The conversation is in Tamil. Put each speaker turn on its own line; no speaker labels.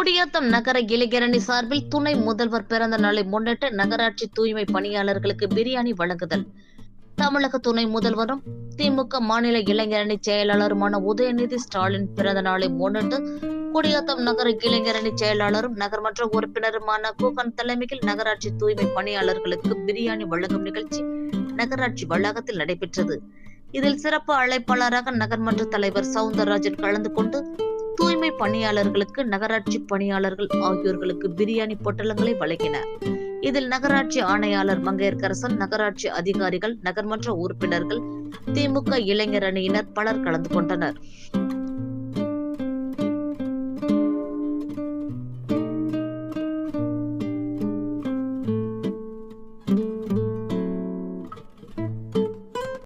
குடியாத்தம் நகர இளைஞரணி சார்பில் துணை முதல்வர் பிறந்த நாளை முன்னிட்டு நகராட்சி தூய்மை பணியாளர்களுக்கு பிரியாணி வழங்குதல். தமிழக துணை முதல்வரும் திமுக மாநில இளைஞரணி செயலாளருமான உதயநிதி ஸ்டாலின் பிறந்த நாளை முன்னிட்டு குடியாத்தம் நகர இளைஞரணி செயலாளரும் நகர்மன்ற உறுப்பினருமான கூகன் தலைமையில் நகராட்சி தூய்மை பணியாளர்களுக்கு பிரியாணி வழங்கும் நிகழ்ச்சி நகராட்சி வளாகத்தில் நடைபெற்றது. இதில் சிறப்பு அழைப்பாளராக நகர்மன்ற தலைவர் சவுந்தரராஜன் கலந்து கொண்டு தூய்மை பணியாளர்களுக்கு நகராட்சி பணியாளர்கள் ஆகியோர்களுக்கு பிரியாணி பொட்டலங்களை வழங்கினர். இதில் நகராட்சி ஆணையாளர் மங்கையர்கரசன் நகராட்சி அதிகாரிகள் நகர்மன்ற உறுப்பினர்கள் திமுக இளைஞர் அணியினர் பலர் கலந்து கொண்டனர்.